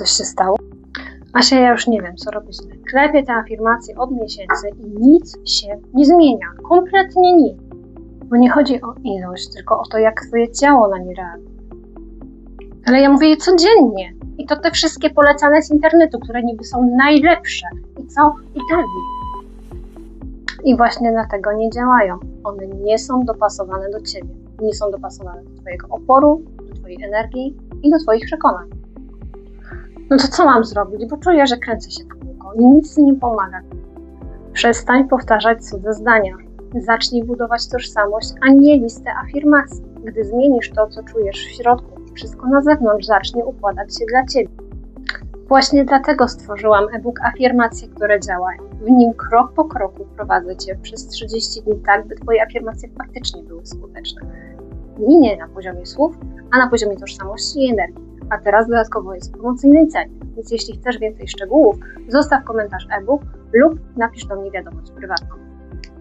Coś się stało? Asia, ja już nie wiem, co robić. Klepię te afirmacje od miesięcy i nic się nie zmienia. Kompletnie nic. Bo nie chodzi o ilość, tylko o to, jak twoje ciało na nie reaguje. Ale ja mówię je codziennie. I to te wszystkie polecane z internetu, które niby są najlepsze. I co? I tak. I właśnie dlatego nie działają. One nie są dopasowane do ciebie. Nie są dopasowane do twojego oporu, do twojej energii i do twoich przekonań. No to co mam zrobić? Bo czuję, że kręcę się w kółko i nic nie pomaga. Przestań powtarzać cudze zdania. Zacznij budować tożsamość, a nie listę afirmacji. Gdy zmienisz to, co czujesz w środku, wszystko na zewnątrz zacznie układać się dla ciebie. Właśnie dlatego stworzyłam e-book Afirmacje, które działają. W nim krok po kroku prowadzę Cię przez 30 dni tak, by Twoje afirmacje faktycznie były skuteczne. Nie na poziomie słów, a na poziomie tożsamości i energii. A teraz dodatkowo jest w promocyjnej cenie. Więc jeśli chcesz więcej szczegółów, zostaw komentarz e-book lub napisz do mnie wiadomość prywatną.